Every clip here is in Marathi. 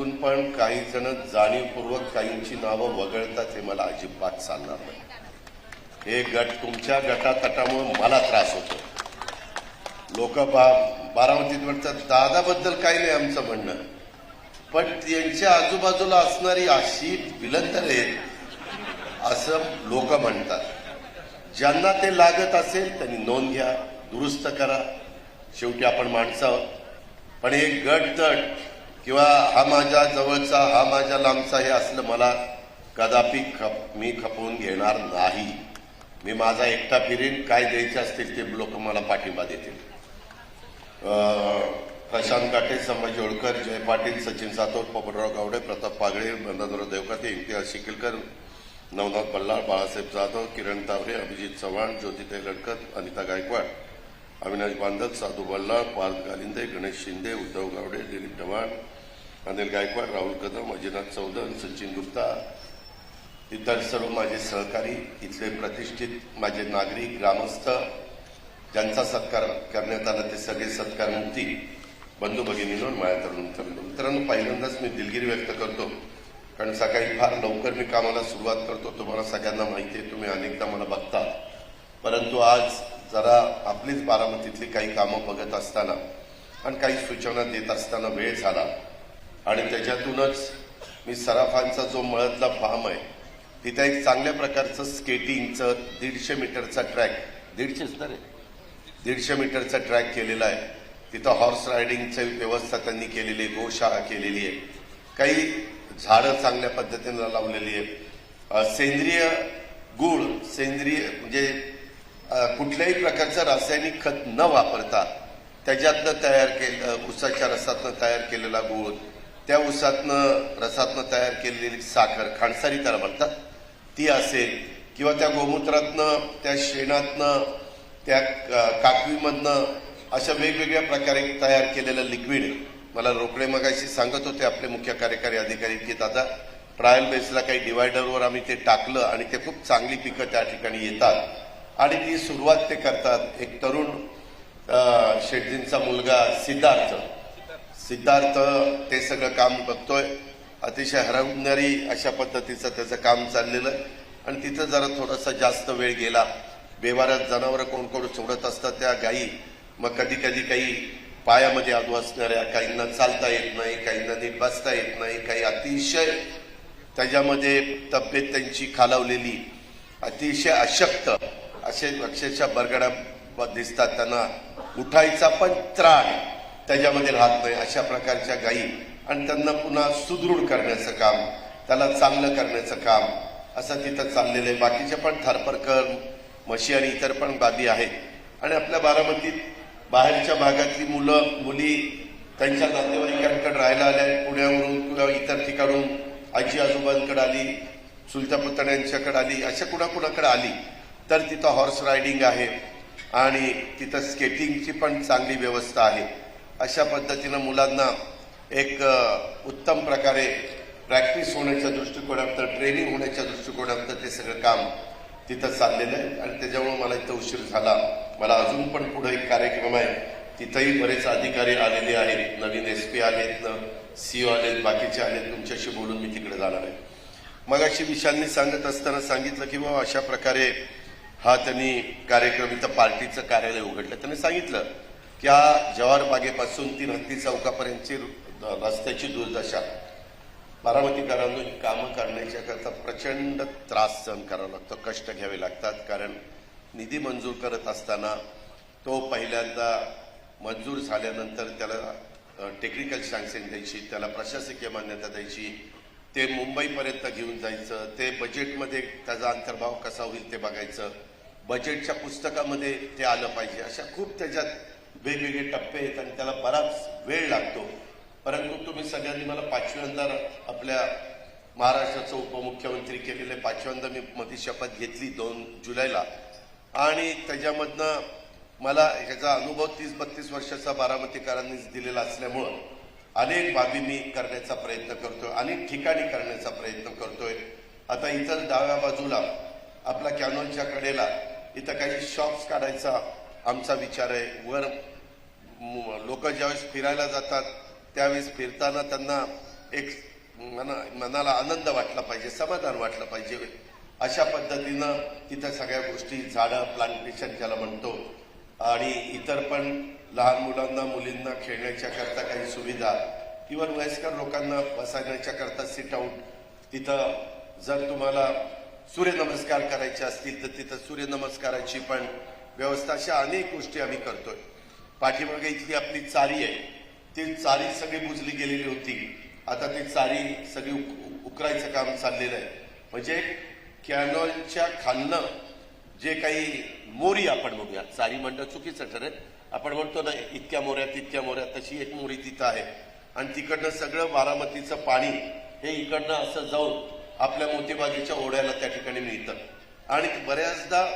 असून पण काही जण जाणीवपूर्वक काहींची नावं वगळतात हे मला अजिबात चालणार नाही. हे गट तुमच्या गटातटामुळे मला त्रास होतो. लोक बा बारामतीत म्हणतात दादाबद्दल काही नाही आमचं म्हणणं. पण त्यांच्या आजूबाजूला असणारी अशी विलंतर आहेत असं लोक म्हणतात. ज्यांना ते लागत असेल त्यांनी नोंद घ्या दुरुस्त करा. शेवटी आपण माणसं आहोत. पण एक गट तट किंवा हा माझ्या जवळचा हा माझ्या लांबचा हे असलं मला कदापि खप मी खपवून घेणार नाही. मी माझा एकटा फिरीन काय द्यायचे असतील ते लोक मला पाठिंबा देतील. प्रशांत काटे संभाजी होळकर जय पाटील सचिन सातोर पोपटराव गावडे प्रताप पागळे बंदाधरराव देवकाते इम्तियाज शिकिलकर नवनाथ बल्लाळ बाळासाहेब जाधव किरण तावरे अभिजित चव्हाण ज्योतिताई लडकत अनिता गायकवाड. अविनाश बांधक साधू बल्लाळ पार्थ गालिंदे गणेश शिंदे उद्धव गावडे दिलीप ढवाण अनिल गायकवाड राहुल कदम अजिनाथ चौधन सचिन गुप्ता. इतर सर्व माझे सहकारी इथले प्रतिष्ठित माझे नागरिक ग्रामस्थ ज्यांचा सत्कार करण्यात आला ते सगळे सत्कारमुक्ती बंधू भगिनींनो माया तरुण करतो मित्रांनो पहिल्यांदाच मी दिलगिरी व्यक्त करतो कारण सकाळी फार लवकर मी कामाला सुरुवात करतो. तुम्हाला सगळ्यांना माहिती आहे तुम्ही अनेकदा मला बघता. परंतु आज जरा आपलीच बारामतीतली काही कामं बघत असताना आणि काही सूचना देत असताना वेळ झाला. आणि त्याच्यातूनच मी सराफांचा जो मळतला फार्म आहे तिथं एक चांगल्या प्रकारचं स्केटिंगचं दीडशे मीटरचा ट्रॅक दीडशेच ना रे दीडशे मीटरचा ट्रॅक केलेला आहे. तिथं हॉर्स रायडिंगची व्यवस्था त्यांनी केलेली आहे गोशाळा केलेली आहे. काही झाडं चांगल्या पद्धतीनं लावलेली आहे सेंद्रिय गुळ सेंद्रिय म्हणजे कुठल्याही प्रकारचं रासायनिक खत न वापरता त्याच्यातनं तयार केलं उसाच्या रसातनं तयार केलेला गुळ त्या उसातनं रसातनं तयार केलेली साखर खांडसारी त्याला म्हणतात ती असेल किंवा त्या गोमूत्रातनं त्या शेणातनं त्या काकवीमधनं अशा वेगवेगळ्या प्रकारे तयार केलेलं लिक्विड मला रोकडे मगाशी सांगत होते आपले मुख्य कार्यकारी अधिकारी की दादा ट्रायल बेसला काही डिवायडरवर आम्ही ते टाकलं आणि ते खूप चांगली पिकं त्या ठिकाणी येतात. आणि ती सुरुवात ते करतात एक तरुण शेटजींचा शेट्टींचा मुलगा सिद्धार्थ. सिद्धार्थ ते सगळं काम बघतोय. अतिशय हरवणारी अशा पद्धतीचं त्याचं काम चाललेलं. आहे आणि तिथं जरा थोडासा जास्त वेळ गेला. बेवाऱ्यात जनावरं कोण कोण सोडत असतात त्या गायी मग कधी कधी काही पायामध्ये आदू असणाऱ्या काहींना चालता येत नाही काहींना नीट बसता येत नाही काही अतिशय त्याच्यामध्ये तब्येत त्यांची खालावलेली. अतिशय अशक्त. असे अक्षरशः बरगड्या दिसतात त्यांना. उठायचा पण त्राण त्याच्यामध्ये राहत नाही अशा प्रकारच्या गायी. आणि त्यांना पुन्हा सुदृढ करण्याचं काम त्याला चांगलं करण्याचं काम असं तिथं चाललेलं आहे. बाकीचे पण थारपरकर म्हशी आणि इतर पण बाबी आहेत. आणि आपल्या बारामतीत बाहेरच्या भागातली मुलं मुली त्यांच्या नातेवाईकांकडे राहायला आल्या पुण्यावरून किंवा इतर ठिकाणून आजी आजोबांकडे आली चुलत्या पुतण्यांच्याकडे आली अशा कुणाकुणाकडे आली. तर तिथं हॉर्स रायडिंग आहे आणि तिथं स्केटिंगची पण चांगली व्यवस्था आहे. अशा पद्धतीनं मुलांना एक उत्तम प्रकारे प्रॅक्टिस होण्याच्या दृष्टिकोनातनं ट्रेनिंग होण्याच्या दृष्टिकोनातनं ते सगळं काम तिथं चाललेलं आहे. आणि त्याच्यामुळे मला इथं उशीर झाला. मला अजून पण पुढे एक कार्यक्रम आहे. तिथंही बरेच अधिकारी आलेले आहेत. नवीन एस पी आलेत सी ओ आलेत बाकीचे आलेत. तुमच्याशी बोलून मी तिकडे जाणार आहे. मग अशी विशालनी सांगत असताना सांगितलं की बाबा अशा प्रकारे हा त्यांनी कार्यक्रम इथं पार्टीचं कार्यालय उघडलं. त्यांनी सांगितलं की हा जवाहर बागेपासून ती हत्ती चौकापर्यंतची रस्त्याची दुर्दशा. बारामतीकरांनी कामं करण्याच्या करता प्रचंड त्रास सहन करावा लागतो कष्ट घ्यावे लागतात. कारण निधी मंजूर करत असताना तो पहिल्यांदा मंजूर झाल्यानंतर त्याला टेक्निकल सँक्शन द्यायची त्याला प्रशासकीय मान्यता द्यायची ते मुंबईपर्यंत घेऊन जायचं ते बजेटमध्ये त्याचा अंतर्भाव कसा होईल ते बघायचं. बजेटच्या पुस्तकामध्ये ते आलं पाहिजे. अशा खूप त्याच्यात वेगवेगळे टप्पे आहेत आणि त्याला बराच वेळ लागतो. परंतु तुम्ही सगळ्यांनी मला पाचव्यांदा आपल्या महाराष्ट्राचं उपमुख्यमंत्री केलेले पाचव्यांदा मी मती शपथ घेतली दोन जुलैला. आणि त्याच्यामधनं मला ह्याचा अनुभव तीस बत्तीस वर्षाचा बारामतीकरांनीच दिलेला असल्यामुळं अनेक बाबी मी करण्याचा प्रयत्न करतोय अनेक ठिकाणी करण्याचा प्रयत्न करतोय. आता इतर डाव्या बाजूला आपला कॅनॉनच्या कडेला इथं काही शॉप्स काढायचा आमचा विचार आहे. वर लोक ज्यावेळेस फिरायला जातात त्यावेळेस फिरताना त्यांना एक मना मनाला आनंद वाटला पाहिजे समाधान वाटलं पाहिजे. अशा पद्धतीनं तिथं सगळ्या गोष्टी झाडं प्लांटेशन ज्याला म्हणतो आणि इतर पण लहान मुलांना मुलींना खेळण्याच्या करता काही सुविधा इव्हन वयस्कर लोकांना बसण्याच्या करता सिट आउट तिथं जर तुम्हाला सूर्यनमस्कार करायचे असतील तर तिथं सूर्यनमस्काराची पण व्यवस्था अशा अनेक गोष्टी आम्ही करतोय. पाठीमागे इथली आपली चारी आहे. ती चारी सगळी बुजली गेलेली होती. आता ती चारी सगळी उक- उकरायचं काम चाललेलं आहे. म्हणजे कॅनॉलच्या खालनं जे काही मोरी आपण म्हणूया चारी म्हणणं चुकीचं ठरेल. आपण म्हणतो ना इतक्या मोऱ्या तितक्या मोऱ्या तशी एक मोरी तिथं आहे. आणि तिकडनं सगळं बारामतीचं पाणी हे इकडनं असं जाऊन आपल्या मोतीबागेच्या ओढ्याला त्या ठिकाणी मिळतं. आणि बऱ्याचदा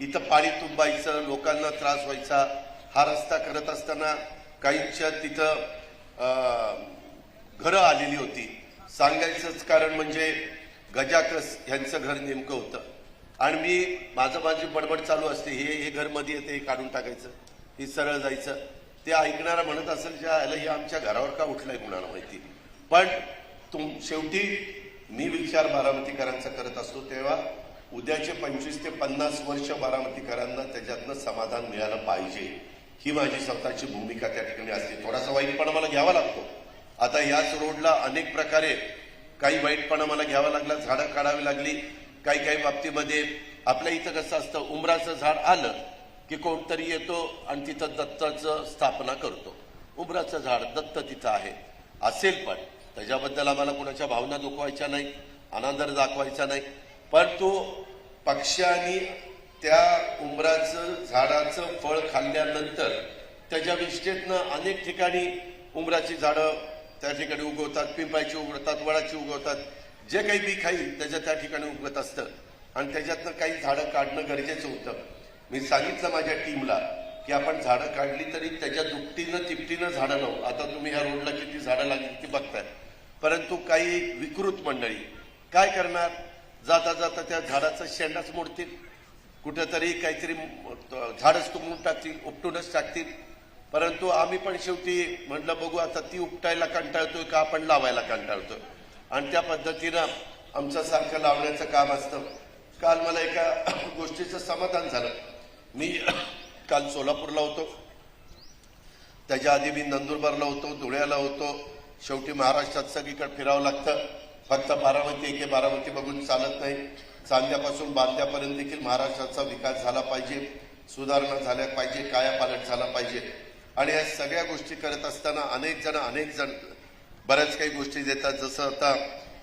इथं पाणी तुंबायचं लोकांना त्रास व्हायचा. हा रस्ता करत असताना काहींच्या तिथं घरं आलेली होती. सांगायचंच कारण म्हणजे गजाकस यांचं घर नेमकं होतं. आणि मी माझं माझी बडबड चालू असते. हे हे घरमध्ये येते हे काढून टाकायचं. हे सरळ जायचं. ते ऐकणारा म्हणत असेल ज्या हे आमच्या घरावर का उठलंय? कुणाला माहिती. पण तुम शेवटी मी विचार बारामतीकरांचा करत असतो तेव्हा उद्याचे पंचवीस ते पन्नास वर्ष बारामतीकरांना त्याच्यातनं समाधान मिळालं पाहिजे. ही माझी स्वतःची भूमिका त्या ठिकाणी असते. थोडासा वाईटपणा मला घ्यावा लागतो. आता याच रोडला अनेक प्रकारे काही वाईटपणा मला घ्यावा लागला झाडं काढावी लागली. काही काही बाबतीमध्ये आपल्या इथं कसं असतं उमराचं झाड आलं की कोणतरी येतो आणि तिथं दत्ताचं स्थापना करतो. उमराचं झाड दत्त तिथं आहे. असेल पण त्याच्याबद्दल आम्हाला कुणाच्या भावना दुखवायच्या नाही अनादर दाखवायचा नाही. परंतु पक्ष्यांनी त्या उमराचं झाडाचं फळ खाल्ल्यानंतर त्याच्या विष्ठेतनं अनेक ठिकाणी उमराची झाडं त्या ठिकाणी उगवतात पिंपायची उगवतात वडाची उगवतात. जे काही बी खाईल त्याच्या त्या ठिकाणी उगवत असतं. आणि त्याच्यातनं काही झाडं काढणं गरजेचं होतं. मी सांगितलं माझ्या टीमला की आपण झाडं काढली तरी त्याच्या दुपटीनं तिपटीनं झाडं लावू. आता तुम्ही ह्या रोडला किती झाडं लागली ती बघताय. परंतु काही विकृत मंडळी काय करणार? जाता जाता त्या झाडाचा शेंडाच मोडतील. कुठेतरी काहीतरी झाडच तुंबून टाकतील उपटूनच टाकतील. परंतु आम्ही पण शेवटी म्हटलं बघू आता ती उपटायला कंटाळतोय का? आपण लावायला कंटाळतोय. आणि त्या पद्धतीनं आमचं सारखं लावण्याचं काम असतं. काल मला एका गोष्टीचं समाधान झालं. मी काल सोलापूरला होतो. त्याच्या आधी मी नंदुरबारला होतो धुळ्याला होतो. शेवटी महाराष्ट्रात सगळीकडे फिरावं लागतं. फक्त बारामती एके बारामती बघून चालत नाही. चांद्यापासून बांद्यापर्यंत देखील महाराष्ट्राचा विकास झाला पाहिजे. सुधारणा झाल्या पाहिजे कायापालट झाला पाहिजे. आणि या सगळ्या गोष्टी करत असताना अनेक जण अनेक जण बऱ्याच काही गोष्टी देतात. जसं आता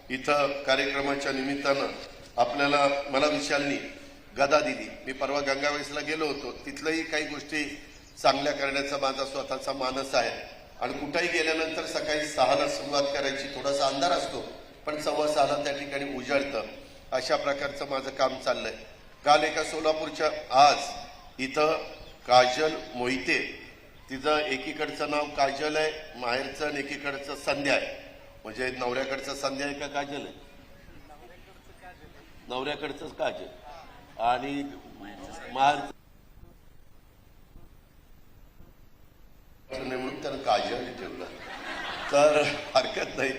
इथं कार्यक्रमाच्या निमित्तानं आपल्याला मला विशालनी गदा दिली. मी परवा गंगावेसला गेलो होतो. तिथलंही काही गोष्टी चांगल्या करण्याचा माझा स्वतःचा मानस आहे. आणि कुठेही गेल्यानंतर सकाळी सहाला सुरुवात करायची. थोडासा अंधार असतो पण सव्वा सहाला त्या ठिकाणी उजळतं. अशा प्रकारचं माझं काम चाललंय. काल एका सोलापूरच्या आज इथं काजल मोहिते. तिचं एकीकडचं नाव काजल आहे माहेरचं आणि एकीकडचं संध्या आहे. म्हणजे नवऱ्याकडचं संध्या आहे का काजल आहे? नवऱ्याकडचंच काजल. आणि निवडून म्हणून त्यानं काळजी ठेवलं. तर हरकत नाही.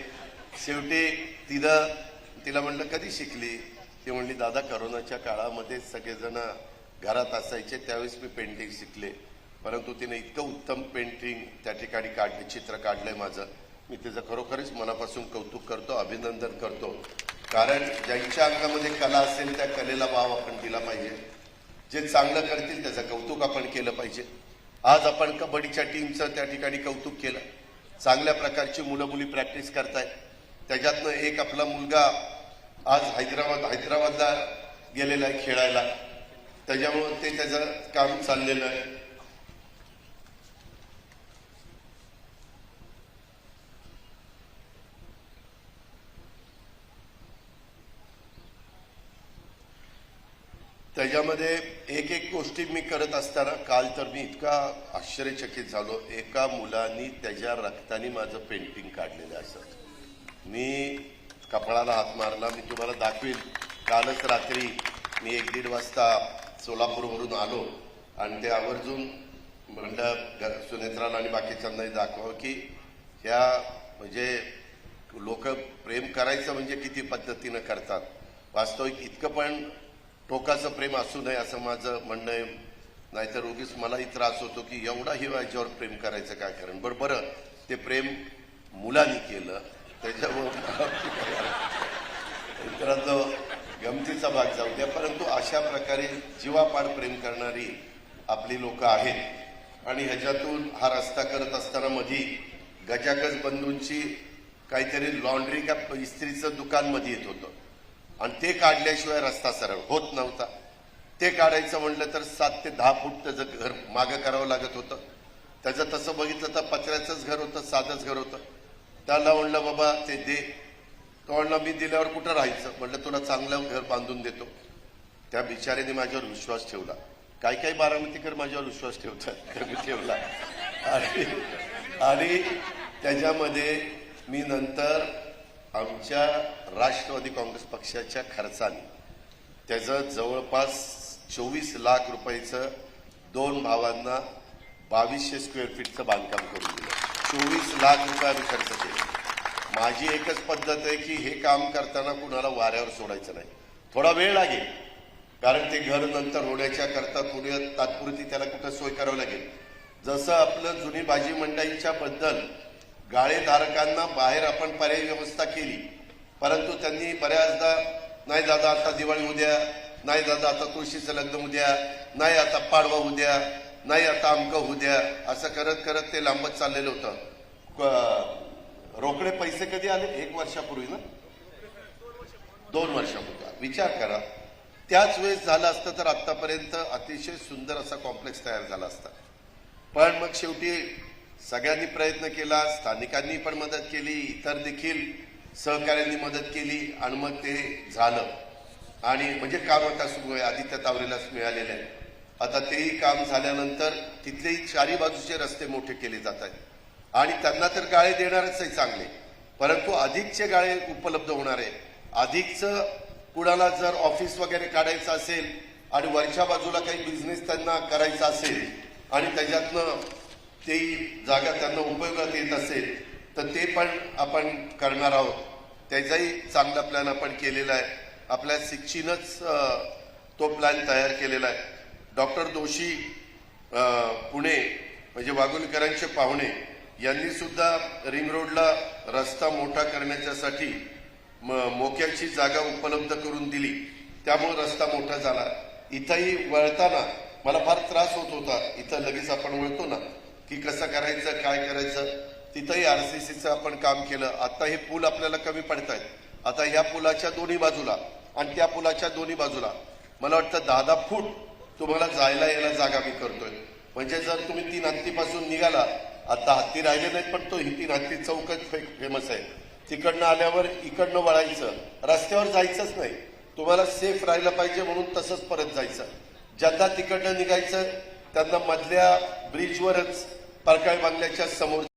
शेवटी तिनं तिला म्हणलं कधी शिकली? ती म्हणली दादा करोनाच्या काळामध्ये सगळेजण घरात असायचे त्यावेळेस मी पेंटिंग शिकले. परंतु तिने इतकं उत्तम पेंटिंग त्या ठिकाणी काढले चित्र काढलंय माझं. मी तिचं खरोखरच मनापासून कौतुक करतो अभिनंदन करतो. कारण ज्यांच्या अंगामध्ये कला असेल त्या कलेला वाव आपण दिला पाहिजे. जे चांगलं करतील त्याचं कौतुक आपण केलं पाहिजे. आज आपण कबड्डीच्या टीमचं त्या ठिकाणी कौतुक केलं. चांगल्या प्रकारची मुलं मुली प्रॅक्टिस करतायत त्याच्यातनं एक आपला मुलगा आज हैदराबाद हैदराबादला गेलेला आहे खेळायला. त्याच्यामुळं ते त्याचं काम चाललेलं आहे. याच्यामध्ये एक एक गोष्टी मी करत असताना काल तर मी इतका आश्चर्यचकित झालो. एका मुलानी त्याच्या रक्ताने माझं पेंटिंग काढलेलं असत मी कपाळाला हात मारला मी तुम्हाला दाखवीन. कालच रात्री मी एक दीड वाजता सोलापूरवरून आलो आणि ते आवर्जून म्हणलं सुनेत्राला आणि बाकीच्यांनाही दाखवं की ह्या म्हणजे लोक प्रेम करायचं म्हणजे किती पद्धतीनं करतात. वास्तविक इतकं पण टोकाचं प्रेम असू नये असं माझं म्हणणं आहे. नाहीतर उगीच मलाही त्रास होतो की एवढाही याच्यावर प्रेम करायचं काय कारण? बरं बरं ते प्रेम मुलांनी केलं. त्याच्यामुळं मित्रांनो गमतीचा भाग जाऊ द्या. परंतु अशा प्रकारे जीवापाड प्रेम करणारी आपली लोक आहेत. आणि ह्याच्यातून हा रस्ता करत असताना मधी गजागज बंधूंची काहीतरी लॉन्ड्री का इस्त्रीचं दुकानमध्ये येत होतं. आणि ते काढल्याशिवाय रस्ता सरळ होत नव्हता. ते काढायचं म्हणलं तर सात ते दहा फूट त्याचं घर मागं करावं लागत होतं. त्याचं तसं बघितलं तर पत्र्याचंच घर होतं साधंच घर होतं. त्याला म्हणलं बाबा ते दे. तो म्हणला मी दिल्यावर कुठं राहायचं? म्हणलं तुला चांगलं घर बांधून देतो. त्या बिचाऱ्याने माझ्यावर विश्वास ठेवला. काही काही बारामतीकर माझ्यावर विश्वास ठेवतात तर मी ठेवला आणि त्याच्यामध्ये मी नंतर आमच्या राष्ट्रवादी काँग्रेस पक्षाच्या खर्चाने त्याचं जवळपास चोवीस लाख रुपयाचं दोन भावांना बावीसशे स्क्वेअर फीटचं बांधकाम करून दिलं. चोवीस लाख रुपये आम्ही खर्च केले. माझी एकच पद्धत आहे की हे काम करताना कुणाला वाऱ्यावर सोडायचं नाही. थोडा वेळ लागेल कारण ते घर नंतर होण्याच्या करता पुढे तात्पुरती त्याला कुठं सोय करावी लागेल. जसं आपलं जुनी भाजी मंडईच्या बद्दल गाळेधारकांना बाहेर आपण पर्यायी व्यवस्था केली. परंतु त्यांनी बऱ्याचदा नाही दादा आता दिवाळी उद्या नाही दादा आता तुळशीचं लग्न उद्या नाही आता पाडवा उद्या नाही आता अमकं उद्या असं करत करत ते लांबत चाललेलं होतं. क- रोकडे पैसे कधी आले? एक वर्षापूर्वी ना? दोन वर्षापूर्वी. विचार करा. त्याच वेळेस झालं असतं तर आतापर्यंत अतिशय सुंदर असा कॉम्प्लेक्स तयार झाला असता. पण मग शेवटी सगळ्यांनी प्रयत्न केला स्थानिकांनी पण मदत केली इतर देखील सहकार्यांनी मदत केली आणि मग ते झालं. आणि म्हणजे काम आता सुरू आहे आदित्य तावरेलाच मिळालेलं आहे. आता तेही काम झाल्यानंतर तिथलेही चारी बाजूचे रस्ते मोठे केले जात आहेत. आणि त्यांना तर गाळे देणारच आहे चांगले. परंतु अधिकचे गाळे उपलब्ध होणार आहे अधिकचं कुणाला जर ऑफिस वगैरे काढायचं असेल आणि वरच्या बाजूला काही बिझनेस त्यांना करायचा असेल आणि त्याच्यातनं ते जागा त्यांना उपयोगात येत असेल तर ते पण आपण करणार आहोत. त्याचाही चांगला प्लॅन आपण केलेला आहे. आपल्या शिक्षीनच तो प्लॅन तयार केलेला आहे. डॉक्टर दोशी पुणे म्हणजे वाघुलकरांचे पाहुणे यांनी सुद्धा रिंग रोडला रस्ता मोठा करण्याच्यासाठी म- मोक्याची जागा उपलब्ध करून दिली. त्यामुळे रस्ता मोठा झाला. इथंही वळताना मला फार त्रास होत होता. इथं लगेच आपण वळतो ना. की कसं करायचं काय करायचं? तिथंही आर सी सीचं आपण काम केलं. आता हे पूल आपल्याला कमी पडत आहेत आता ह्या पुलाच्या दोन्ही बाजूला आणि त्या पुलाच्या दोन्ही बाजूला मला वाटतं दहा दहा फूट तुम्हाला जायला यायला जागा मी करतोय. म्हणजे जर तुम्ही तीन हत्तीपासून निघाला आता हत्ती राहिले नाहीत पण तो ही तीन हत्ती चौकच फेमस आहे. तिकडनं आल्यावर इकडनं वळायचं. रस्त्यावर जायचंच नाही. तुम्हाला सेफ राहिलं पाहिजे म्हणून तसंच परत जायचं. ज्यांना तिकडनं निघायचं त्यांना मधल्या ब्रिजवरच परकाळ बांगल्याच्या समोर